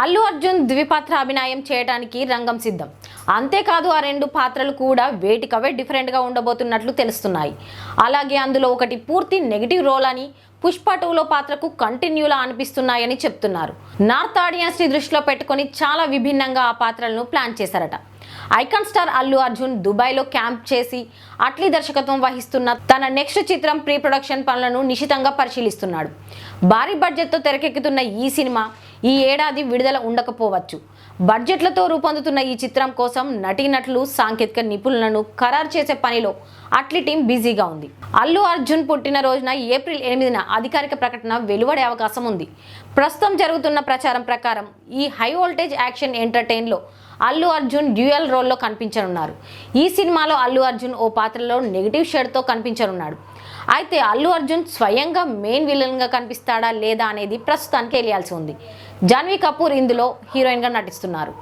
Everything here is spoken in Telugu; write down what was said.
అల్లు అర్జున్ ద్విపాత్ర అభినయం చేయడానికి రంగం సిద్ధం. అంతేకాదు ఆ రెండు పాత్రలు కూడా వేటికవే డిఫరెంట్గా ఉండబోతున్నట్లు తెలుస్తున్నాయి. అలాగే అందులో ఒకటి పూర్తి నెగిటివ్ రోల్ అని పుష్ప టూలో పాత్రకు కంటిన్యూలా అనిపిస్తున్నాయని చెప్తున్నారు. నార్త్ ఆడియన్స్ని దృష్టిలో పెట్టుకొని చాలా విభిన్నంగా ఆ పాత్రలను ప్లాన్ చేశారట. ఐకాన్ స్టార్ అల్లు అర్జున్ దుబాయ్లో క్యాంప్ చేసి అట్లీ దర్శకత్వం వహిస్తున్న తన నెక్స్ట్ చిత్రం ప్రీ ప్రొడక్షన్ పనులను నిశితంగా పరిశీలిస్తున్నాడు. భారీ బడ్జెట్తో తెరకెక్కుతున్న ఈ సినిమా ఈ ఏడాది విడుదల ఉండకపోవచ్చు. బడ్జెట్లతో రూపొందుతున్న ఈ చిత్రం కోసం నటీనటులు సాంకేతిక నిపుణులను ఖరారు చేసే పనిలో అట్లీ టీం బిజీగా ఉంది. అల్లు అర్జున్ పుట్టిన రోజున ఏప్రిల్ ఎనిమిదిన అధికారిక ప్రకటన వెలువడే అవకాశం ఉంది. ప్రస్తుతం జరుగుతున్న ప్రచారం ప్రకారం ఈ హై వోల్టేజ్ యాక్షన్ ఎంటర్టైన్లో అల్లు అర్జున్ డ్యూయల్ రోల్లో కనిపించనున్నారు. ఈ సినిమాలో అల్లు అర్జున్ ఓ పాత్రలో నెగిటివ్ షేడ్తో కనిపించనున్నాడు. అయితే అల్లు అర్జున్ స్వయంగా మెయిన్ విలన్గా కనిపిస్తాడా లేదా అనేది ప్రస్తుతానికి తెలియాల్సి ఉంది. జాన్వీ కపూర్ ఇందులో హీరోయిన్గా నటిస్తున్నారు.